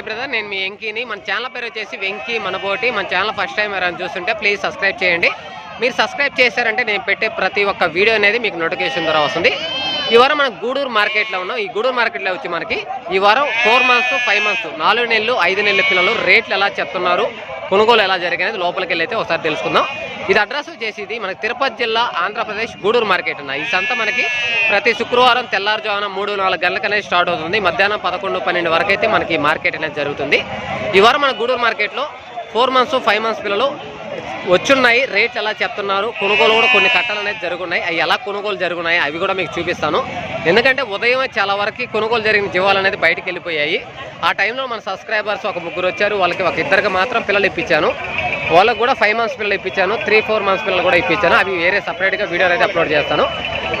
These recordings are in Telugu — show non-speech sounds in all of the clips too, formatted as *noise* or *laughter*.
హాయ్ బ్రదర్ నేను మీ వెంకీని. మన ఛానల్ పేరు వచ్చేసి వెంకీ మనబోటి. మన ఛానల్ ఫస్ట్ టైం ఎవరైనా చూస్తుంటే ప్లీజ్ సబ్స్క్రైబ్ చేయండి. మీరు సబ్స్క్రైబ్ చేశారంటే నేను పెట్టే ప్రతి ఒక్క వీడియో అనేది మీకు నోటిఫికేషన్ ద్వారా వస్తుంది. ఈ వారం మనం గూడూరు మార్కెట్లో ఉన్నాం. ఈ గూడూరు మార్కెట్లో వచ్చి మనకి ఈ వారం ఫోర్ మంత్స్ ఫైవ్ మంత్స్ నాలుగు నెలలు ఐదు నెలల పిల్లలు రేట్లు ఎలా చెప్తున్నారు కొనుగోలు ఎలా జరిగినది లోపలికి వెళ్ళి అయితే ఒకసారి తెలుసుకుందాం. ఇది అడ్రస్ వచ్చేసి మనకి తిరుపతి జిల్లా ఆంధ్రప్రదేశ్ గూడూరు మార్కెట్ అన్న. ఈ సంత మనకి ప్రతి శుక్రవారం తెల్లారుజామున మూడు నాలుగు గంటలకనే స్టార్ట్ అవుతుంది. మధ్యాహ్నం పదకొండు పన్నెండు వరకు అయితే మనకి మార్కెట్ అనేది జరుగుతుంది. ఈ వారం మన గూడూరు మార్కెట్లో ఫోర్ మంత్స్ ఫైవ్ మంత్స్ పిల్లలు వచ్చున్నాయి. రేట్లు ఎలా చెప్తున్నారు? కొనుగోలు కూడా కొన్ని కట్టలు అనేది జరుగున్నాయి. అవి ఎలా కొనుగోలు జరుగున్నాయి? అవి కూడా మీకు చూపిస్తాను. ఎందుకంటే ఉదయం చాలా వరకు కొనుగోలు జరిగిన జీవాలు అనేది బయటకు వెళ్ళిపోయాయి. ఆ టైంలో మన సబ్స్క్రైబర్స్ ఒక ముగ్గురు వచ్చారు. వాళ్ళకి ఒక ఇద్దరికి మాత్రం పిల్లలు ఇప్పించాను. వాళ్ళకు కూడా ఫైవ్ మంత్స్ పిల్లలు ఇప్పించాను త్రీ ఫోర్ మంత్స్ పిల్లలు కూడా ఇప్పించాను. అవి వేరే సపరేట్గా వీడియోలు అయితే అప్లోడ్ చేస్తాను.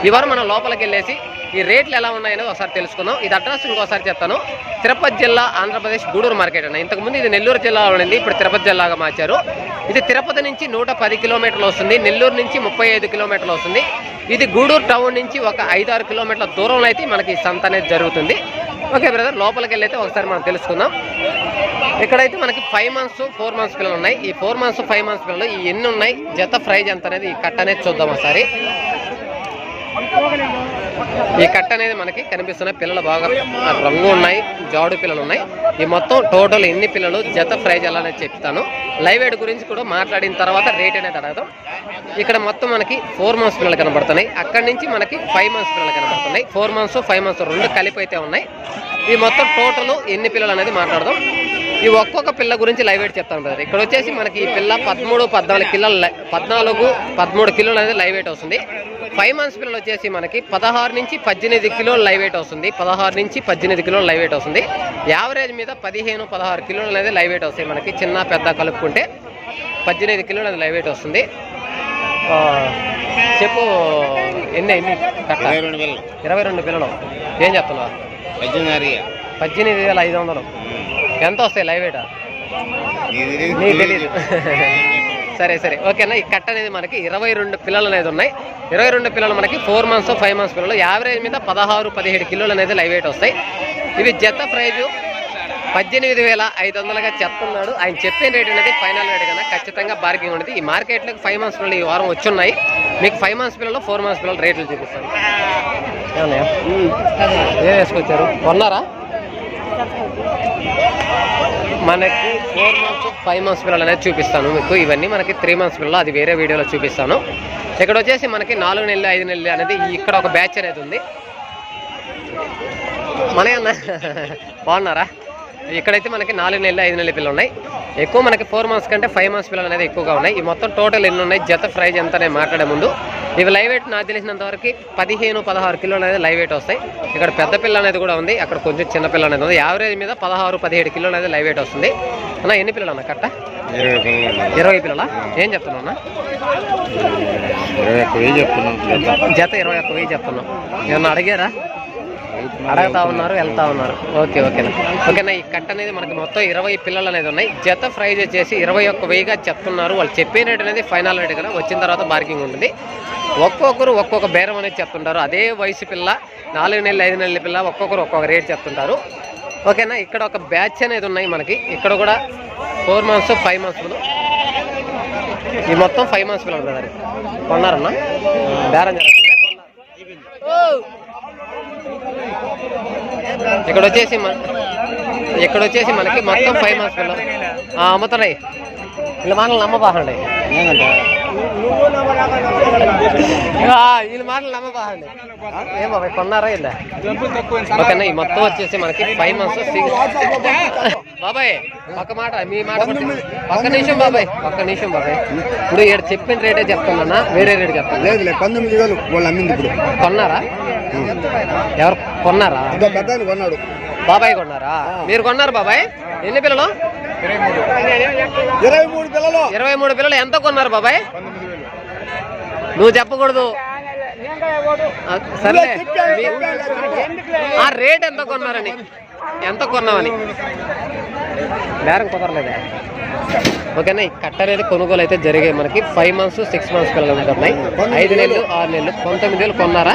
ఇవాళ మనం లోపలికి వెళ్ళేసి ఈ రేట్లు ఎలా ఉన్నాయని ఒకసారి తెలుసుకుందాం. ఇది అడ్రస్ ఇంకోసారి చెప్తాను. తిరుపతి జిల్లా ఆంధ్రప్రదేశ్ గూడూరు మార్కెట్ అన్న. ఇంతకుముందు ఇది నెల్లూరు జిల్లాలో ఉండింది ఇప్పుడు తిరుపతి జిల్లాగా మార్చారు. ఇది తిరుపతి నుంచి నూట పది కిలోమీటర్లు వస్తుంది నెల్లూరు నుంచి ముప్పై ఐదు కిలోమీటర్లు వస్తుంది. ఇది గూడూరు టౌన్ నుంచి ఒక ఐదు ఆరు కిలోమీటర్ల దూరంలో అయితే మనకి సంత అనేది జరుగుతుంది. ఓకే బ్రదర్ లోపలికి వెళ్ళి ఒకసారి మనం తెలుసుకుందాం. ఇక్కడైతే మనకి ఫైవ్ మంత్స్ ఫోర్ మంత్స్ పిల్లలు ఉన్నాయి. ఈ ఫోర్ మంత్స్ ఫైవ్ మంత్స్ పిల్లలు ఈ ఎన్ని ఉన్నాయి? జత ప్రైజ్ ఎంత అనేది ఈ కట్ట అనేది చూద్దాం ఒకసారి. ఈ కట్ట అనేది మనకి కనిపిస్తున్న పిల్లలు బాగా రంగు ఉన్నాయి జాడు పిల్లలు ఉన్నాయి. ఈ మొత్తం టోటల్ ఎన్ని పిల్లలు జత ప్రైజ్ ఎలా అనేది చెప్తాను. లైవ్ ఎయిడ్ గురించి కూడా మాట్లాడిన తర్వాత రేట్ అనేది అడగదాం. ఇక్కడ మొత్తం మనకి ఫోర్ మంత్స్ పిల్లలు కనబడుతున్నాయి. అక్కడి నుంచి మనకి ఫైవ్ మంత్స్ పిల్లలు కనబడుతున్నాయి. ఫోర్ మంత్స్ ఫైవ్ మంత్స్ రెండు కలిపి అయితే ఉన్నాయి. ఈ మొత్తం టోటల్ ఎన్ని పిల్లలు అనేది మాట్లాడదాం. ఈ ఒక్కొక్క పిల్ల గురించి లైవ్ వెయిట్ చెప్తాను బ్రదర్ ఇక్కడ వచ్చేసి మనకి ఈ పిల్ల పదమూడు పద్నాలుగు కిలోలు పద్నాలుగు పదమూడు కిలోలు అనేది లైవ్ వెయిట్ వస్తుంది. ఫైవ్ మంత్స్ పిల్లలు వచ్చేసి మనకి పదహారు నుంచి పద్దెనిమిది కిలోలు లైవ్ వెయిట్ వస్తుంది. పదహారు నుంచి పద్దెనిమిది కిలోలు లైవ్ వెయిట్ వస్తుంది. యావరేజ్ మీద పదిహేను పదహారు కిలోలు అనేది లైవ్ వెయిట్ వస్తాయి మనకి చిన్న పెద్ద కలుపుకుంటే పద్దెనిమిది కిలోలు అనేది లైవ్ వెయిట్ వస్తుంది. చెప్పు ఎన్ని ఎన్ని ఇరవై రెండు పిల్లలు. ఏం చెప్తున్నావు? పద్దెనిమిది వేల ఐదు వందలు. ఎంత వస్తాయి లైవ్ వెయిట్ నీకు తెలియదు *laughs* సరే సరే. ఓకేనా ఈ కట్ట అనేది మనకి ఇరవై రెండు పిల్లలు అనేది ఉన్నాయి. ఇరవై రెండు పిల్లలు మనకి ఫోర్ మంత్స్ ఫైవ్ మంత్స్ పిల్లలు. యావరేజ్ మీద పదహారు పదిహేడు కిలోలు అనేది లైవ్ వెయిట్ వస్తాయి. ఇవి జత ప్రైజు పద్దెనిమిది వేల ఐదు వందలుగా చెప్తున్నాడు. ఆయన చెప్పిన రేట్ అనేది ఫైనల్ రేట్ కన్నా ఖచ్చితంగా బార్గింగ్ ఉంటుంది ఈ మార్కెట్లోకి ఫైవ్ మంత్స్ పిల్లలు ఈ వారం వచ్చున్నాయి. మీకు ఫైవ్ మంత్స్ పిల్లలు ఫోర్ మంత్స్ పిల్లలు రేట్లు చూపిస్తాను. ఏం వేసుకొచ్చారు? కొన్నారా? మనకి ఫోర్ మంత్స్ ఫైవ్ మంత్స్ పిల్లలు అనేది చూపిస్తాను మీకు. ఇవన్నీ మనకి త్రీ మంత్స్ పిల్లలు అది వేరే వీడియోలో చూపిస్తాను. ఇక్కడ వచ్చేసి మనకి నాలుగు నెలలు ఐదు నెలలు అనేది ఇక్కడ ఒక బ్యాచ్ అనేది ఉంది. మన బాగున్నారా? ఇక్కడైతే మనకి నాలుగు నెలలు ఐదు నెలల పిల్లలు ఉన్నాయి. ఎక్కువ మనకి ఫోర్ మంత్స్ కంటే ఫైవ్ మంత్స్ పిల్లలు అనేది ఎక్కువగా ఉన్నాయి. ఈ మొత్తం టోటల్ ఎన్ని ఉన్నాయి? జత ప్రైజ్ ఎంత నేను మాట్లాడే ముందు. ఇవి లైవ్ వెయిట్ నాకు తెలిసినంత వరకు పదిహేను పదహారు కిలోలు అనేది లైవ్ వెయిట్ వస్తాయి. ఇక్కడ పెద్ద పిల్ల అనేది కూడా ఉంది. అక్కడ కొంచెం చిన్న పిల్ల అనేది ఉంది. యావరేజ్ మీద పదహారు పదిహేడు కిలోలు అనేది లైవ్ వెయిట్ వస్తుంది. అన్న ఎన్ని పిల్లలు అన్న కట్ట ఇరవై పిల్లలు ఏం చెప్తున్నావు అన్న? జత ఇరవై ఒక్క వెయ్యి చెప్తున్నాం ఏమన్నా అడిగారా? అడగతా ఉన్నారు వెళ్తా ఉన్నారు. ఓకే ఓకేనా. ఓకేనా ఈ కట్ట అనేది మనకి మొత్తం ఇరవై పిల్లలు అనేది ఉన్నాయి. జత ప్రైజ్ వచ్చేసి ఇరవై ఒక్క వెయ్యిగా చెప్తున్నారు. వాళ్ళు చెప్పే రేట్ అనేది ఫైనల్ రేట్ కదా. వచ్చిన తర్వాత బార్కింగ్ ఉంటుంది. ఒక్కొక్కరు ఒక్కొక్క బేరం అనేది చెప్తుంటారు. అదే వయసు పిల్ల నాలుగు నెలలు ఐదు నెలల పిల్ల ఒక్కొక్కరు ఒక్కొక్క రేట్ చెప్తుంటారు. ఓకేనా ఇక్కడ ఒక బ్యాచ్ అనేది ఉన్నాయి మనకి. ఇక్కడ కూడా ఫోర్ మంత్స్ ఫైవ్ మంత్స్ ఈ మొత్తం ఫైవ్ మంత్స్ పిల్లలు బ్రదర్ కొన్నారన్నా? బేరం జరుగుతుంది? ఇక్కడ వచ్చేసి మన ఇక్కడ వచ్చేసి మనకి మొత్తం ఫైవ్ మంత్స్ పిల్లలు ఆ, అమ్ముతున్నాయి. వీళ్ళ మాటలు నమ్మబాహండి వీళ్ళ మాటలు నమ్మబాహండి ఏం బాబాయ్ కొన్నారా ఇలా ఓకేనా ఈ మొత్తం వచ్చేసి మనకి ఫైవ్ మంత్స్ బాబాయ్ పక్క మాట మీ మాట పట్టు. ఒక్క నిమిషం బాబాయ్ ఒక్క నిమిషం బాబాయ్. ఇప్పుడు ఇక్కడ చెప్పిన రేటే చెప్తున్నా వేరే రేట్ చెప్తాను. లేదు పంతొమ్మిది వేలు వాళ్ళు అమ్మింది ఇప్పుడు. కొన్నారా? ఎవరు కొన్నారా? కొన్నాడు. బాబాయ్ కొన్నారా? మీరు కొన్నారు బాబాయ్? ఎన్ని పిల్లలు? ఇరవై మూడు పిల్లలు. ఇరవై మూడు పిల్లలు. ఎంత కొన్నారు బాబాయ్? నువ్వు చెప్పకూడదు. మీ- ఆ రేట్ ఎంత కొన్నారని? ఎంత కొన్నామని బేరం కుదరలేదా. ఓకేనా ఈ కట్ట అనేది కొనుగోలు అయితే జరిగాయి మనకి. ఫైవ్ మంత్స్ సిక్స్ మంత్స్ పిల్లలు ఉంటున్నాయి. ఐదు నెలలు ఆరు నెలలు పంతొమ్మిది వేలు కొన్నారా?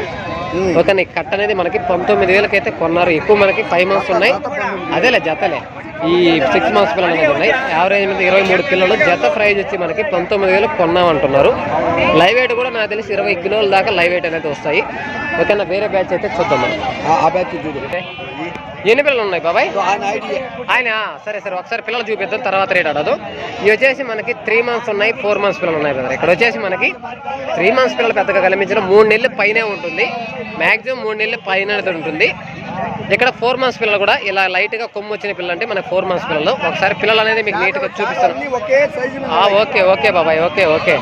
ఓకేనా ఈ కట్ట అనేది మనకి పంతొమ్మిది వేలకి అయితే కొన్నారు. ఎక్కువ మనకి ఫైవ్ మంత్స్ ఉన్నాయి. అదేలే జతలే. ఈ సిక్స్ మంత్స్ పిల్లలు అనేది ఉన్నాయి. యావరేజ్ మీద ఇరవై మూడు పిల్లలు. జత ప్రైజ్ వచ్చి మనకి పంతొమ్మిది వేలు కొన్నామంటున్నారు. లైవ్ వెయిట్ కూడా నాకు తెలిసి ఇరవై కిలోల దాకా లైవ్ వెయిట్ అనేది వస్తాయి. ఓకేనా? వేరే బ్యాచ్ అయితే చూద్దాం మనం. ఆ బ్యాచ్ ఎన్ని పిల్లలు ఉన్నాయి బాబాయ్? ఆయన సరే సరే. ఒకసారి పిల్లలు చూపిద్దాం తర్వాత రేట్ అడదు. ఇవి వచ్చేసి మనకి త్రీ మంత్స్ ఉన్నాయి ఫోర్ మంత్స్ పిల్లలు ఉన్నాయి బ్రదర్. ఇక్కడ వచ్చేసి మనకి త్రీ మంత్స్ పిల్లలు పెద్దగా కనిపించిన మూడు నెలలు పైనే ఉంటుంది. మాక్సిమం మూడు నెలలు పైన ఉంటుంది. ఇక్కడ ఫోర్ మంత్స్ పిల్లలు కూడా ఇలా లైట్గా కొమ్ము వచ్చిన పిల్లలు అంటే మనకి ఫోర్ మంత్స్ పిల్లలు. ఒకసారి పిల్లలు అనేది మీకు నీట్గా చూపిస్తాను. ఓకే ఓకే బాబాయ్ ఓకే ఓకే.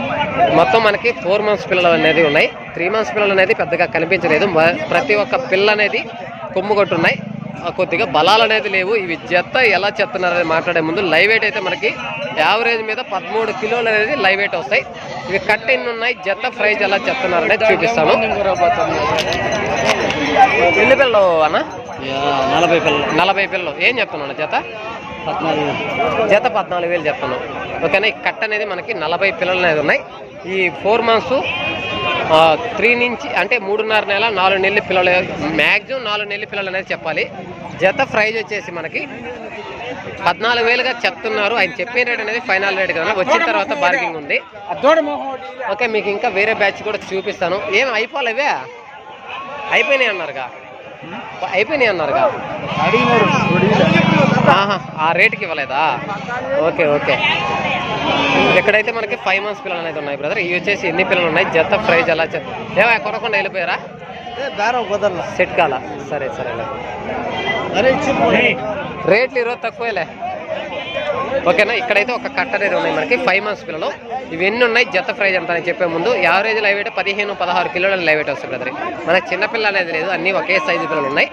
మొత్తం మనకి ఫోర్ మంత్స్ పిల్లలు అనేది ఉన్నాయి. త్రీ మంత్స్ పిల్లలు అనేది పెద్దగా కనిపించలేదు. ప్రతి ఒక్క పిల్ల అనేది కొమ్ము కొట్టున్నాయి. ఆ, కొద్దిగా బలాలు అనేది లేవు. ఇవి జత ఎలా చెప్తున్నారు అనేది మాట్లాడే ముందు లైవ్ వెయిట్ అయితే మనకి యావరేజ్ మీద పదమూడు కిలోలు అనేది లైవ్ వెయిట్ వస్తాయి. ఇవి కట్ ఎన్ని ఉన్నాయి? జత ప్రైజ్ ఎలా చెప్తున్నారు అనేది చూపిస్తాను ఎన్ని పిల్లలు అన్న? నలభై పిల్లలు. నలభై పిల్లలు. ఏం చెప్తున్నాను జత? పద్నాలుగు. జత పద్నాలుగు వేలు చెప్తాను ఓకేనా? ఈ కట్ అనేది మనకి నలభై పిల్లలు అనేది ఉన్నాయి. ఈ ఫోర్ మంత్స్ త్రీ నుంచి అంటే మూడున్నర నెల నాలుగు నెలల పిల్లలు మ్యాక్సిమం నాలుగు నెలల పిల్లలు అనేది చెప్పాలి. జత ప్రైజ్ వచ్చేసి మనకి పద్నాలుగు వేలుగా చెప్తున్నారు. ఆయన చెప్పిన రేట్ అనేది ఫైనల్ రేట్ కదా వచ్చిన తర్వాత బార్గింగ్ ఉంది. ఓకే మీకు ఇంకా వేరే బ్యాచ్ కూడా చూపిస్తాను. ఏం అయిపోలేవే? అయిపోయినాయి అన్నారుగా. అయిపోయినాయి అన్నారుగా? ఆహా, ఆ రేటుకి ఇవ్వలేదా? Okay okay. ఇక్కడైతే మనకి ఫైవ్ మంత్స్ పిల్లలు అనేది ఉన్నాయి బ్రదర్ ఇవి వచ్చేసి ఎన్ని పిల్లలు ఉన్నాయి? జత ప్రైజ్ ఎలా ఏమా కొనకుండా వెళ్ళిపోయారా? సెట్ కాలా? సరే సరే రేట్లు ఈరోజు తక్కువేలే. ఓకేనా? ఇక్కడైతే ఒక కట్ట అనేది ఉన్నాయి మనకి ఫైవ్ మంత్స్ పిల్లలు. ఇవి ఎన్ని ఉన్నాయి? జత ప్రైజ్ ఎంత అని చెప్పే ముందు. యావరేజ్ లైవ్ వెయిట్ పదిహేను పదహారు కిలోల లైవ్ వెయిట్ వస్తుంది బ్రదర్. మన చిన్నపిల్ల అనేది లేదు అన్ని ఒకే సైజు పిల్లలు ఉన్నాయి.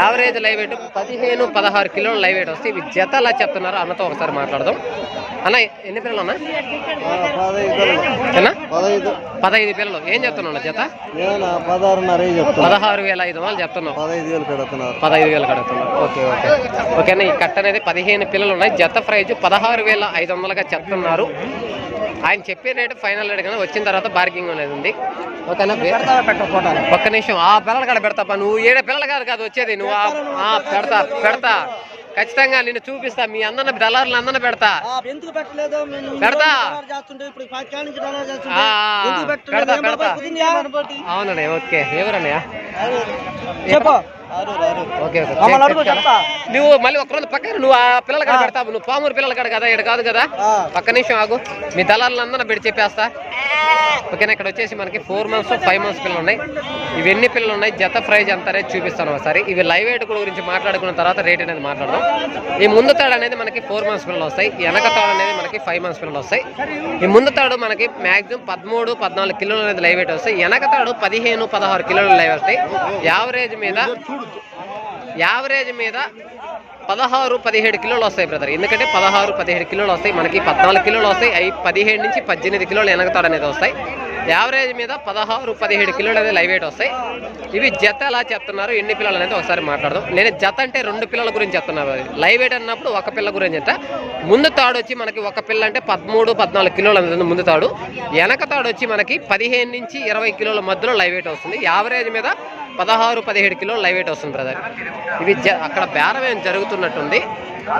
యావరేజ్ లైవ్ వెయిట్ పదిహేను పదహారు కిలోల లైవ్ వెయిట్ వస్తే ఇవి జత ఎలా చెప్తున్నారు. అన్నతో ఒకసారి మాట్లాడదాం. అన్న ఎన్ని పిల్లలు అన్నా? పదహైదు పిల్లలు. ఏం చెప్తున్నావు జత నేను పదహారున్నర చెప్తాను పదహారు వేల ఐదు వందలు చెప్తున్నావు. పదహైదు వేలు కడుతున్నారు పదహైదు వేలు కడుతున్నారు ఓకే ఓకే. ఓకేనా ఈ కట్ట అనేది పదిహేను పిల్లలు ఉన్నాయి. జత ప్రైజ్ పదహారు వేల ఐదు వందలుగా చెప్తున్నారు. ఆయన చెప్పే రేటు ఫైనల్ రేట్ కానీ వచ్చిన తర్వాత బార్గింగ్ అనేది ఉంది. ఓకేనా ఒక్క నిమిషం. ఆ పిల్లలు కాడ పెడతా నువ్వు ఏడే పిల్లలు కాదు కాదు వచ్చేది. నువ్వు పెడతా పెడతా. ఖచ్చితంగా నిన్ను చూపిస్తా. మీ అందన్న దళారులు అందన పెడతా. ఎందుకు పెట్టలేదు? పెడతా. పెడతా? అవునన్నయ్య ఓకే. ఎవరన్నయ్య? చెప్పు. చెప్తా. నువ్వు మళ్ళీ ఒక రోజు పక్కన నువ్వు ఆ పిల్లల కాడ పెడతావు. నువ్వు పామూరు పిల్లల కాడ కదా ఇక్కడ కాదు కదా. పక్క నిమిషం ఆగు. మీ దళారులందరూ పెట్టి చెప్పేస్తా. ఓకేనా ఇక్కడ వచ్చేసి మనకి ఫోర్ మంత్స్ ఫైవ్ మంత్స్ పిల్లలు ఉన్నాయి. ఇవి ఎన్ని పిల్లలు ఉన్నాయి? జత ప్రైజ్ ఎంత అనేది చూపిస్తాను ఒకసారి. ఇవి లైవ్ వెయిట్ గురించి మాట్లాడుకున్న తర్వాత రేట్ అనేది మాట్లాడదాం. ఈ ముందు తాడు అనేది మనకి ఫోర్ మంత్స్ పిల్లలు వస్తాయి. వెనక తాడు అనేది మనకి ఫైవ్ మంత్స్ పిల్లలు వస్తాయి. ఈ ముందు తాడు మనకి మాక్సిమం పదమూడు పద్నాలుగు కిలోలు అనేది లైవ్ వెయిట్ వస్తాయి. వెనక తాడు పదిహేను పదహారు కిలోలు లైవ్ వస్తాయి. యావరేజ్ మీద యావరేజ్ మీద పదహారు పదిహేడు కిలోలు వస్తాయి బ్రదర్ ఎందుకంటే పదహారు పదిహేడు కిలోలు వస్తాయి. మనకి పద్నాలుగు కిలోలు వస్తాయి. అవి పదిహేడు నుంచి పద్దెనిమిది కిలోలు వెనకతాడు అనేది వస్తాయి. యావరేజ్ మీద పదహారు పదిహేడు కిలోలు అనేది లైవ్ వెయిట్ వస్తాయి. ఇవి జత ఎలా చెప్తున్నారు? ఎన్ని పిల్లలు అనేది ఒకసారి మాట్లాడదాం. నేను జత అంటే రెండు పిల్లల గురించి చెప్తున్నాను లైవ్ వెయిట్ అన్నప్పుడు ఒక పిల్ల గురించి చెప్తా. ముందు తాడు వచ్చి మనకి ఒక పిల్ల అంటే పదమూడు పద్నాలుగు కిలోలు అనేది ముందు తాడు. వెనక తాడు వచ్చి మనకి పదిహేను నుంచి ఇరవై కిలోల మధ్యలో లైవ్ వెయిట్ వస్తుంది. యావరేజ్ మీద పదహారు పదిహేడు కిలోలు లైవ్ వెయిట్ వస్తుంది బ్రదర్ ఇవి అక్కడ బేరం ఏం జరుగుతున్నట్టుంది.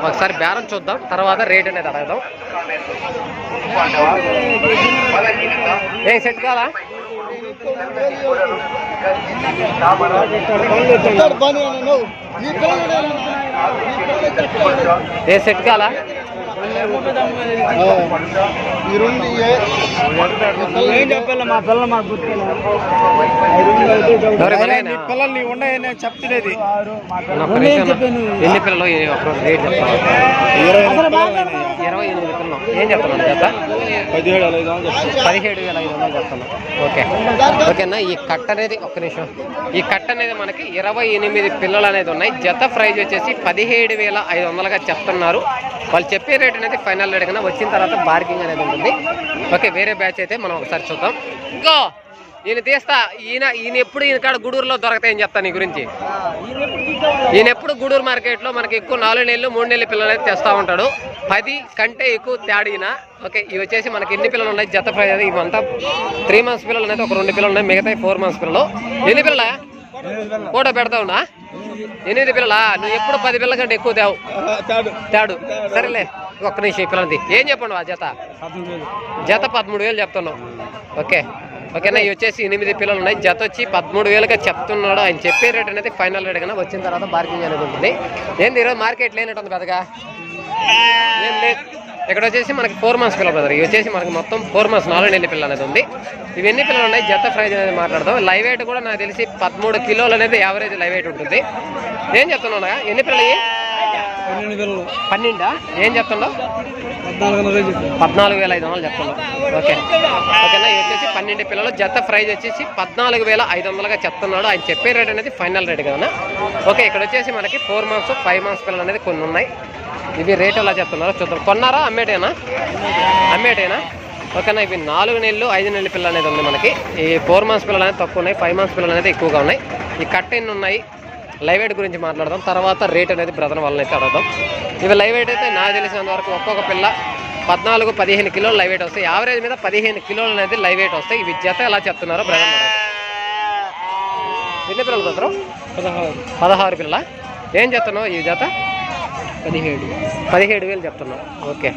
ఒకసారి బేరం చూద్దాం తర్వాత రేట్ అనేది అడగదాం. ఏ సెట్ కాదా ఏ సెట్ కాలా ఈ రెండు ఏం చెప్పాలి మా పిల్లలు? పిల్లల్ని ఉన్నాయని నేను చెప్తున్నది. ఎన్ని పిల్లలు? రేట్ చెప్తాను ఇరవై ఎనిమిది పిల్లలు. ఇరవై ఎనిమిది పిల్లలు. ఏం చెప్తున్నాను పదిహేడు వేల ఐదు వందలు చెప్తాను. పదిహేడు వేల ఐదు వందలు చెప్తాను. ఓకే. ఓకేనా? ఈ కట్ట అనేది ఒక్క నిమిషం. ఈ కట్ట అనేది మనకి ఇరవై ఎనిమిది పిల్లలు అనేది ఉన్నాయి. జత ప్రైజ్ వచ్చేసి పదిహేడు వేల ఐదు వందలుగా చెప్తున్నారు. వాళ్ళు చెప్పే రేట్ అనేది ఫైనల్ రేట్ కన్నా వచ్చిన తర్వాత బార్గింగ్ అనేది ఉంటుంది. ఓకే వేరే బ్యాచ్ అయితే మనం ఒకసారి చూద్దాం. ఇంకో ఈయన తీస్తా. ఈయన ఈయన ఎప్పుడు ఈయన కాడ గూడూరులో దొరకతాయని చెప్తాను నీ గురించి. ఈయన ఎప్పుడు గూడూరు మార్కెట్లో మనకి ఎక్కువ నాలుగు నెలలు మూడు నెలల పిల్లలు అయితే తెస్తా ఉంటాడు. పది కంటే ఎక్కువ తేడిన ఓకే ఇవి వచ్చేసి మనకి ఎన్ని పిల్లలు ఉన్నాయి? జత ప్రైజ్ అది ఇవంతా. త్రీ మంత్స్ పిల్లలు ఉన్నాయి ఒక రెండు పిల్లలు ఉన్నాయి. మిగతా ఫోర్ మంత్స్ పిల్లలు. ఎన్ని పిల్లల? ఫోటో పెడతా ఉన్నా? ఎనిమిది పిల్లలా? నువ్వు ఎప్పుడు పది పిల్లల కంటే ఎక్కువ తేవు? తేడు. సరేలే. ఒక్క నిమిషం పిల్లలది ఏం చెప్పండి ఆ జత? జత పదమూడు వేలు చెప్తున్నావు ఓకే. ఓకేనా? ఇవి వచ్చేసి ఎనిమిది పిల్లలు ఉన్నాయి. జత వచ్చి పదమూడు వేలుగా చెప్తున్నాడు. ఆయన చెప్పే రేట్ అనేది ఫైనల్ రేట్ కన్నా వచ్చిన తర్వాత బార్గింగ్ అనేది ఉంటుంది. ఏంది ఈరోజు మార్కెట్ లేనట్టుంది పెద్దగా? ఏం లేదు ఇక్కడ వచ్చేసి మనకి ఫోర్ మంత్స్ పిల్లలు బ్రదర్ ఇవి వచ్చేసి మనకి మొత్తం ఫోర్ మంత్స్ నాలుగు నెలల పిల్లలు అనేది ఉంది. ఇవి ఎన్ని పిల్లలు ఉన్నాయి? జత ప్రైజ్ అనేది మాట్లాడదాం. లైవ్ వెయిట్ కూడా నాకు తెలిసి పదమూడు కిలోలు అనేది యావరేజ్ లైవ్ వెయిట్ ఉంటుంది. ఏం చెప్తున్నాను ఎన్ని పిల్లలు పన్నెండు ఏం చెప్పి పద్నాలుగు వేల ఐదు వందలు చెప్తున్నాం ఓకే. ఓకేనా? ఇది వచ్చేసి పన్నెండు పిల్లలు. జత ప్రైజ్ వచ్చేసి పద్నాలుగు వేల ఐదు వందలుగా చెప్తున్నాడు. ఆయన చెప్పే రేట్ అనేది ఫైనల్ రేట్ కదా ఓకే ఇక్కడ వచ్చేసి మనకి ఫోర్ మంత్స్ ఫైవ్ మంత్స్ పిల్లలు అనేది కొన్ని ఉన్నాయి. ఇవి రేట్ ఎలా చెప్తున్నారో చూద్దాం. కొన్నారా? అమ్మేటేనా? అమ్మేటేనా? ఓకేనా? ఇవి నాలుగు నెలలు ఐదు నెలల పిల్లలు అనేది ఉంది మనకి. ఈ ఫోర్ మంత్స్ పిల్లలు అనేది తక్కువ ఉన్నాయి. ఫైవ్ మంత్స్ పిల్లలు అనేది ఎక్కువగా ఉన్నాయి. ఈ కట్ ఎన్ని ఉన్నాయి? లైవ్ వెయిట్ గురించి మాట్లాడదాం. తర్వాత రేట్ అనేది బ్రదర్ వాళ్ళని అయితే అడుగుదాం. ఇవి లైవ్ వెయిట్ అయితే నాకు తెలిసినంత వరకు ఒక్కొక్క పిల్ల పద్నాలుగు పదిహేను కిలోలు లైవ్ వెయిట్ వస్తాయి. యావరేజ్ మీద పదిహేను కిలోలు అనేది లైవ్ వెయిట్ వస్తాయి. ఇవి జత ఎలా చెప్తున్నారో బ్రదర్ ఎన్ని పిల్లలు బ్రదరు? పదహారు. పదహారు పిల్లల? ఏం చెప్తున్నావు ఈ జత పదిహేడు. పదిహేడు వేలు చెప్తున్నావు. ఓకే.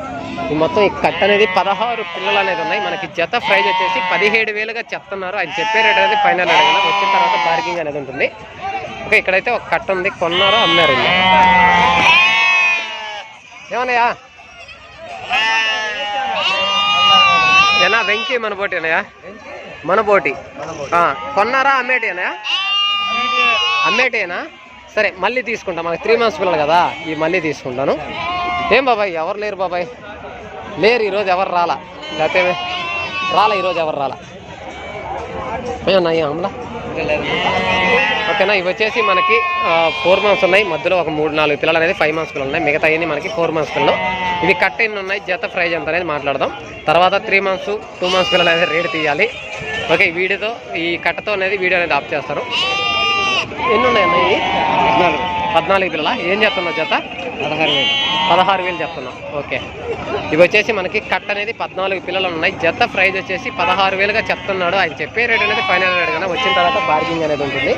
ఈ మొత్తం ఈ కట్ అనేది పదహారు పిల్లలు అనేది ఉన్నాయి. మనకి జత ప్రైజ్ వచ్చేసి పదిహేడు వేలుగా చెప్తున్నారు. ఆయన చెప్పే రేట్ అనేది ఫైనల్ కదా వచ్చిన తర్వాత బార్గింగ్ అనేది ఉంటుంది. ఇక్కడైతే ఒక కట్ట ఉంది. కొన్నారు అమ్మారు ఏమన్నాయా ఏనా వెంకీ మన పోటీ అన్నయ్య? మన పోటీ. కొన్నారా అమ్మేటి అన్నయ్య? అమ్మేటేనా సరే మళ్ళీ తీసుకుంటా. మనకి త్రీ మంత్స్ పిల్లలు కదా ఈ మళ్ళీ తీసుకుంటాను. ఏం బాబాయ్ ఎవరు లేరు బాబాయ్? లేరు ఈరోజు ఎవరు రాలా? లేకపోతే రాలా ఈరోజు ఎవరు రాలా? ఏమన్నా అమ్మలా? ఓకేనా ఇవి వచ్చేసి మనకి ఫోర్ మంత్స్ ఉన్నాయి. మధ్యలో ఒక మూడు నాలుగు పిల్లలు అనేది ఫైవ్ మంత్స్ పిల్లలు ఉన్నాయి. మిగతా అన్ని మనకి ఫోర్ మంత్స్ పిల్లలు. ఇవి కట్ ఎన్ని ఉన్నాయి? జత ప్రైజ్ ఎంత అనేది మాట్లాడదాం. తర్వాత త్రీ మంత్స్ టూ మంత్స్ పిల్లలు అనేది రేట్ తీయాలి. ఓకే ఈ వీడియోతో ఈ కట్టతో అనేది వీడియో అనేది ఆఫ్ చేస్తారు. ఎన్ని ఉన్నాయి అన్నయ్య పద్నాలుగు. పద్నాలుగు పిల్లల? ఏం చెప్తున్నావు జత? పదహారు వేలు. పదహారు వేలు చెప్తున్నాం. ఓకే. ఇవి వచ్చేసి మనకి కట్ అనేది పద్నాలుగు పిల్లలు ఉన్నాయి జత ప్రైజ్ వచ్చేసి పదహారు వేలుగా చెప్తున్నాడు. ఆయన చెప్పే రేట్ అనేది ఫైనల్ రేట్ కానీ వచ్చిన తర్వాత బార్గింగ్ అనేది ఉంటుంది.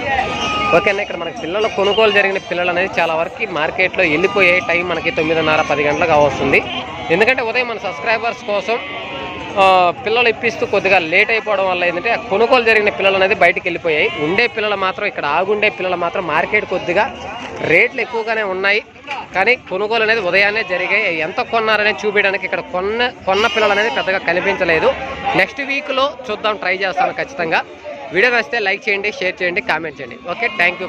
ఓకేనా ఇక్కడ మనకి పిల్లలు కొనుగోలు జరిగిన పిల్లలు అనేది చాలా వరకు మార్కెట్లో వెళ్ళిపోయే టైం మనకి తొమ్మిదిన్నర పది గంటలకు వస్తుంది ఎందుకంటే ఉదయం మన సబ్స్క్రైబర్స్ కోసం పిల్లలు ఇప్పిస్తూ కొద్దిగా లేట్ అయిపోవడం వల్ల ఏంటంటే కొనుగోలు జరిగిన పిల్లలు అనేది బయటికి వెళ్ళిపోయాయి. ఉండే పిల్లలు మాత్రం ఇక్కడ ఆగుండే పిల్లలు మాత్రం మార్కెట్ కొద్దిగా రేట్లు ఎక్కువగానే ఉన్నాయి. కానీ కొనుగోలు అనేది ఉదయాన్నే జరిగాయి. ఎంత కొన్నారనేది చూపించడానికి ఇక్కడ కొన్న కొన్న పిల్లలు అనేది పెద్దగా కనిపించలేదు. నెక్స్ట్ వీక్లో చూద్దాం ట్రై చేస్తాను ఖచ్చితంగా. వీడియో నచ్చితే లైక్ చేయండి షేర్ చేయండి కామెంట్ చేయండి. Okay thank you